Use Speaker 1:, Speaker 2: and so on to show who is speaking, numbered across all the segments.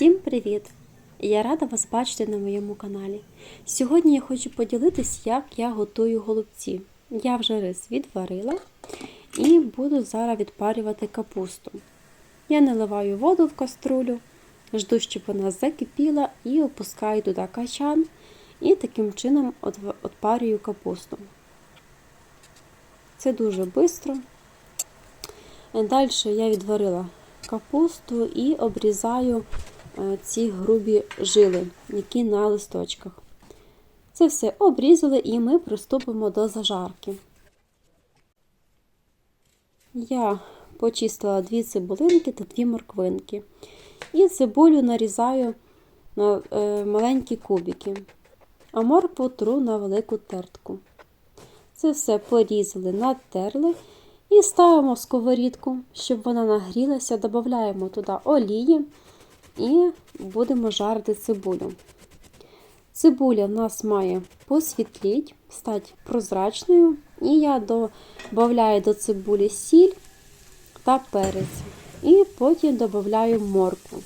Speaker 1: Всім привіт! Я рада вас бачити на моєму каналі. Сьогодні я хочу поділитись, як я готую голубці. Я вже рис відварила і буду зараз відпарювати капусту. Я наливаю воду в каструлю, жду, щоб вона закипіла, і опускаю туди качан, і таким чином отпарюю капусту. Це дуже швидко. Далі я відварила капусту і обрізаю ці грубі жили, які на листочках. Це все обрізали і ми приступимо до зажарки. Я почистила дві цибулинки та дві морквинки. І цибулю нарізаю на е, маленькі кубики, а моркву тру на велику тертку. Це все порізали, натерли і ставимо в сковорідку, щоб вона нагрілася, додаємо туди олії і будемо жарити цибулю. Цибуля в нас має посвітліть, стати прозрачною, і я додаю до цибулі сіль та перець. І потім додаю моркву.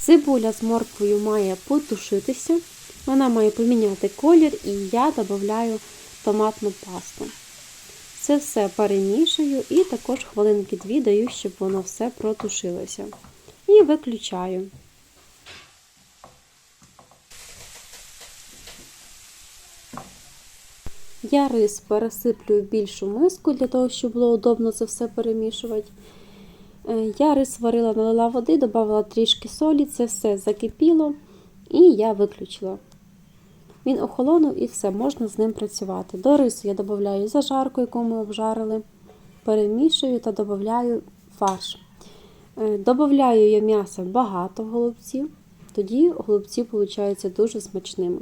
Speaker 1: Цибуля з морквою має потушитися, вона має поміняти колір і я додаю томатну пасту. Це все перемішую і також хвилинки дві даю, щоб воно все протушилося. І виключаю. Я рис пересиплю в більшу миску для того, щоб було удобно це все перемішувати. Е, Я рис варила, налила води, додала трішки солі, це все закипіло і я виключила. Він охолонув і все, можна з ним працювати. До рису я додаю зажарку, яку ми обжарили, перемішую та додаю фарш. Е, Добавляю я м'яса багато голубців, тоді голубці получаються дуже смачними.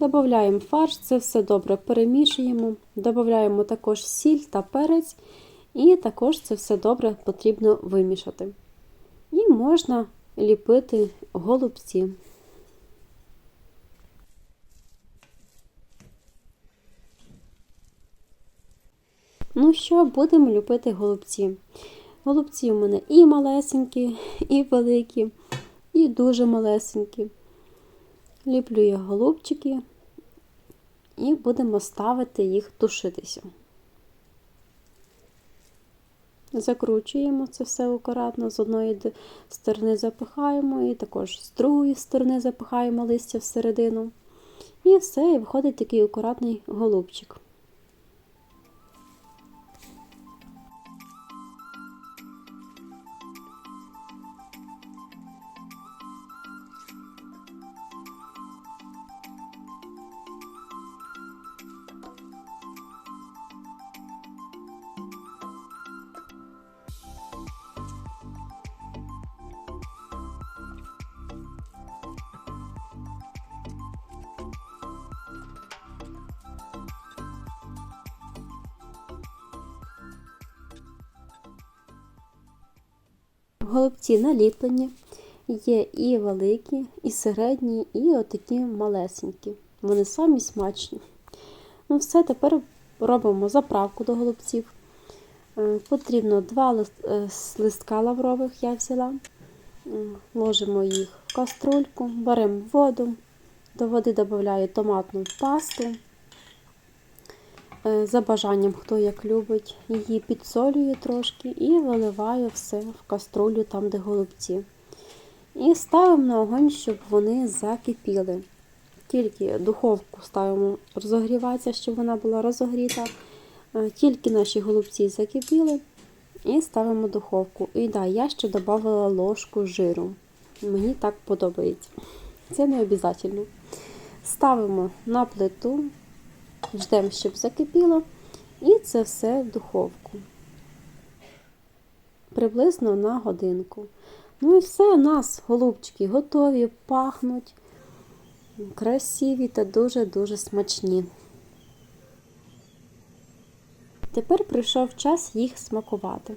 Speaker 1: Додаємо фарш, це все добре перемішуємо, додаємо також сіль та перець. І також це все добре потрібно вимішати. І можна ліпити голубці. Ну що, будемо ліпити голубці. Голубці у мене і малесенькі, і великі, і дуже малесенькі. Ліплю я голубчики і будемо ставити їх тушитися. Закручуємо це все акуратно, з одної сторони запихаємо, і також з другої сторони запихаємо листя всередину. І все, і виходить такий акуратний голубчик. Голубці наліплені, є і великі, і середні, і отакі малесенькі. Вони самі смачні. Ну все, тепер робимо заправку до голубців. Е, Потрібно два е, листка лаврових я взяла. Ложимо їх в каструльку, беремо воду, до води додаю томатну пасту. Е, За бажанням, хто як любить, її підсолюю трошки і виливаю все в каструлю, там, де голубці. І ставимо на огонь, щоб вони закипіли. Тільки духовку ставимо розогріватися, щоб вона була розогріта. Е, Тільки наші голубці закипіли і ставимо духовку. І да, я ще додавала ложку жиру. Мені так подобається. Це не обов'язково. Ставимо на плиту, ждемо, щоб закипіло, і це все в духовку. Приблизно на годинку. Ну і все, у нас голубчики готові, пахнуть, красиві та дуже-дуже смачні. Тепер прийшов час їх смакувати.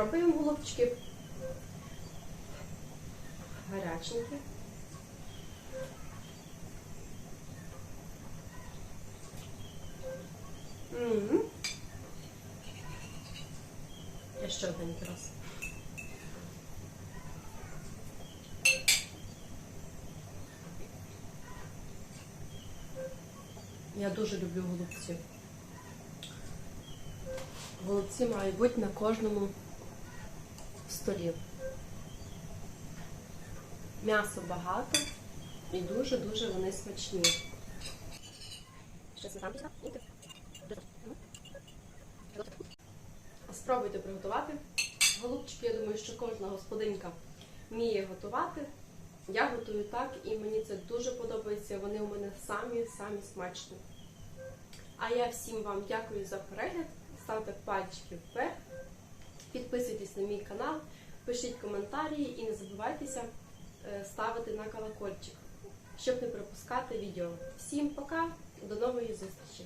Speaker 2: Пробуємо голубчики. Гаряченькі. Я ще один раз. Я дуже люблю голубці. Голубці мають бути на кожному столі. М'ясо багато і дуже-дуже вони смачні. Спробуйте приготувати. Голубчики, я думаю, що кожна господинка вміє готувати. Я готую так і мені це дуже подобається. Вони у мене самі-самі смачні. А я всім вам дякую за перегляд. Ставте пальчики вверх. Підписуйтесь на мій канал, пишіть коментарі і не забувайтеся е, ставити на колокольчик, щоб не пропускати відео. Всім пока, до нової зустрічі!